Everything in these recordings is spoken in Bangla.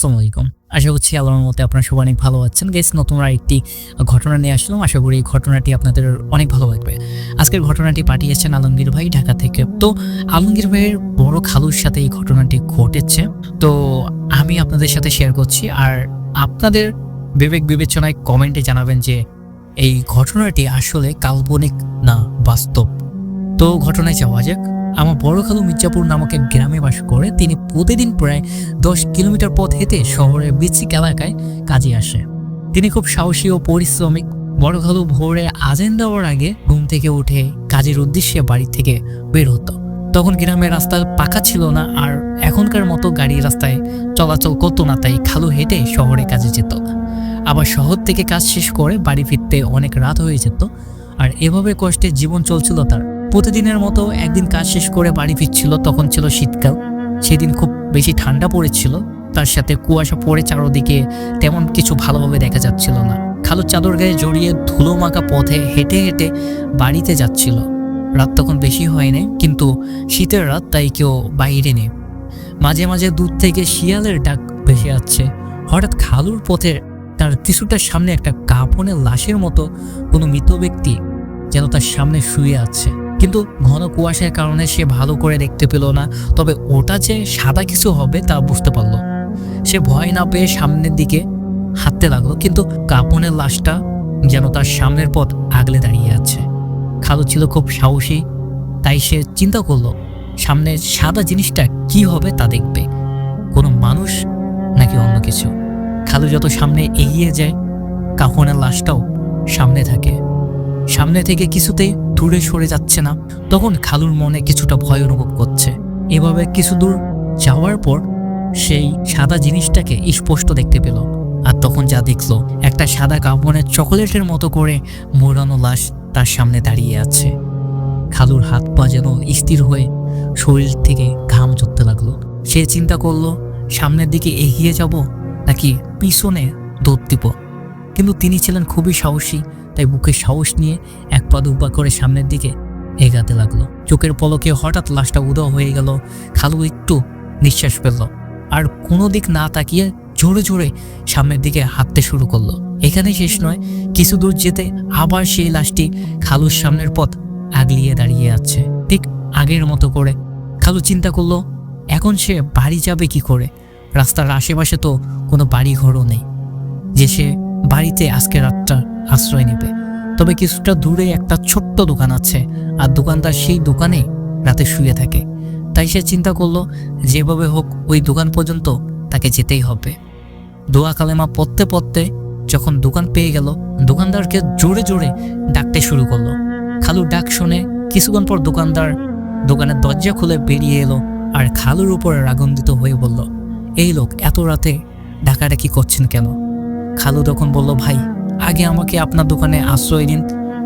আসসালামু আলাইকুম। আশা করছি আল্লাহর মতে আপনারা সবাই অনেক ভালো আছেন। গেস নতুন একটি ঘটনা নিয়ে আসলাম। আশা করি এই ঘটনাটি আপনাদের অনেক ভালো লাগবে। আজকের ঘটনাটি পাঠিয়েছেন আলমগীর ভাই ঢাকা থেকে। তো আলমগীর ভাইয়ের বড় খালুর সাথে এই ঘটনাটি ঘটেছে। তো আমি আপনাদের সাথে শেয়ার করছি। আর আপনাদের বিবেক বিবেচনায় কমেন্টে জানাবেন যে এই ঘটনাটি আসলে কাল্পনিক না বাস্তব। তো ঘটনায় যাওয়া যাক। আমার বড় খালু মির্জাপুর নামক এক গ্রামে বাস করে। তিনি প্রতিদিন প্রায় দশ কিলোমিটার পথ হেঁটে শহরের বিচিক এলাকায় কাজে আসে। তিনি খুব সাহসী ও পরিশ্রমিক। বড় খালু ভোরে আজেন দেওয়ার আগে ঘুম থেকে উঠে কাজের উদ্দেশ্যে বাড়ি থেকে বের হতো। তখন গ্রামের রাস্তা পাকা ছিল না আর এখনকার মতো গাড়ি রাস্তায় চলাচল করতো না, তাই খালু হেঁটে শহরে কাজে যেত। আবার শহর থেকে কাজ শেষ করে বাড়ি ফিরতে অনেক রাত হয়ে যেত আর এভাবে কষ্টে জীবন চলছিল তার। প্রতিদিনের মতো একদিন কাজ শেষ করে বাড়ি ফিরছিল, তখন ছিল শীতকাল। সেদিন খুব বেশি ঠান্ডা পড়েছিল, তার সাথে কুয়াশা পড়ে চারোদিকে তেমন কিছু ভালোভাবে দেখা যাচ্ছিল না। খালুর চাদর গায়ে জড়িয়ে ধুলো মাখা পথে হেঁটে হেঁটে বাড়িতে যাচ্ছিল। রাত তখন বেশি হয়নি, কিন্তু শীতের রাত তাই কেউ বাইরে নেই। মাঝে মাঝে দূর থেকে শিয়ালের ডাক ভেসে যাচ্ছে হঠাৎ খালুর পথে তার কিছুটার সামনে একটা কাপনের লাশের মতো কোনো মৃত ব্যক্তি যেন তার সামনে শুয়ে আছে। কিন্তু ঘন কুয়াশার কারণে সে ভালো করে দেখতে পেল না, তবে ওটা যে সাদা কিছু হবে তা বুঝতে পারল। সে ভয় না পেয়ে সামনের দিকে হাঁটতে লাগল, কিন্তু কাপনের লাশটা যেন তার সামনের পথ আগলে দাঁড়িয়ে আছে। খালু ছিল খুব সাহসী, তাই সে চিন্তা করল সামনে সাদা জিনিসটা কি হবে তা দেখবে, কোনো মানুষ নাকি অন্য কিছু? খালু যত সামনে এগিয়ে যায় কাফনের লাশটাও সামনে থাকে। সামনে থেকে কিছুতে দূরে সরে যাচ্ছে না। তখন খালুর মনে কিছুটা ভয় অনুভব করছে। এভাবে কিছু দূর যাওয়ার পর সেই সাদা জিনিসটাকে স্পষ্ট দেখতে পেল। আর তখন যা দেখল, একটা সাদা কাপড়ের চকোলেটের মতো করে মোড়ানো লাশ তার সামনে দাঁড়িয়ে আছে। খালুর হাত পা যেন স্থির হয়ে শরীর থেকে ঘাম ঝরতে লাগল। সে চিন্তা করল, সামনের দিকে এগিয়ে যাব নাকি পিছনে দৌড় দিব? কিন্তু তিনি ছিলেন খুবই সাহসী তাই বুকে সাহস নিয়ে এক পা দুপা করে সামনের দিকে এগাতে লাগল। চোখের পলকে হঠাৎ লাশটা উদয় হয়ে গেল, খালু একটু নিঃশ্বাস ফেলল আর কোনো দিক না তাকিয়ে জোরে জোরে সামনের দিকে হাঁটতে শুরু করল। এখানে শেষ নয়, কিছু দূর যেতে আবার সেই লাশটি খালুর সামনের পথ আগলিয়ে দাঁড়িয়ে আছে। ঠিক আগের মতো করে খালু চিন্তা করল, এখন সে বাড়ি যাবে কি করে? রাস্তার আশেপাশে তো কোনো বাড়ি ঘরও নেই। যে সে বাড়িতে আজকে রাতটা আশ্রয় নেবে। তবে কিছুটা দূরে একটা ছোট্ট দোকান আছে, আর দোকানদার সেই দোকানে রাতে শুয়ে থাকে। তাই সে চিন্তা করল, যেভাবে হোক ওই দোকান পর্যন্ত তাকে যেতেই হবে। দোয়া কালেমা পড়তে পড়তে যখন দোকান পেয়ে গেল, দোকানদারকে জোরে জোরে ডাকতে শুরু করল। খালু ডাক শুনে কিছুক্ষণ পর দোকানদার দোকানের দরজা খুলে বেরিয়ে এলো আর খালুর উপর রাগন্দিত হয়ে বলল, এই লোক, এত রাতে ডাকাডাকি করছেন কেন? খালু তখন বলল, ভাই আগে আমাকে আপনার দোকানে আশ্রয় দিন,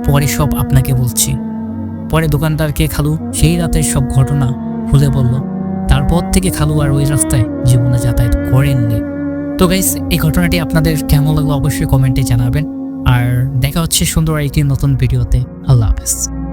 পরে সব আপনাকে বলছি। পরে দোকানদারকে খালু? সেই রাতের সব ঘটনা খুলে বলল। তারপর থেকে খালু আর ওই রাস্তায় জীবনে যাতায়াত করেননি। তো গাইস এই ঘটনাটি আপনাদের কেমন লাগল অবশ্যই কমেন্টে জানাবেন। আর দেখা হচ্ছে সুন্দর একটি নতুন ভিডিওতে। আল্লাহ হাফেজ।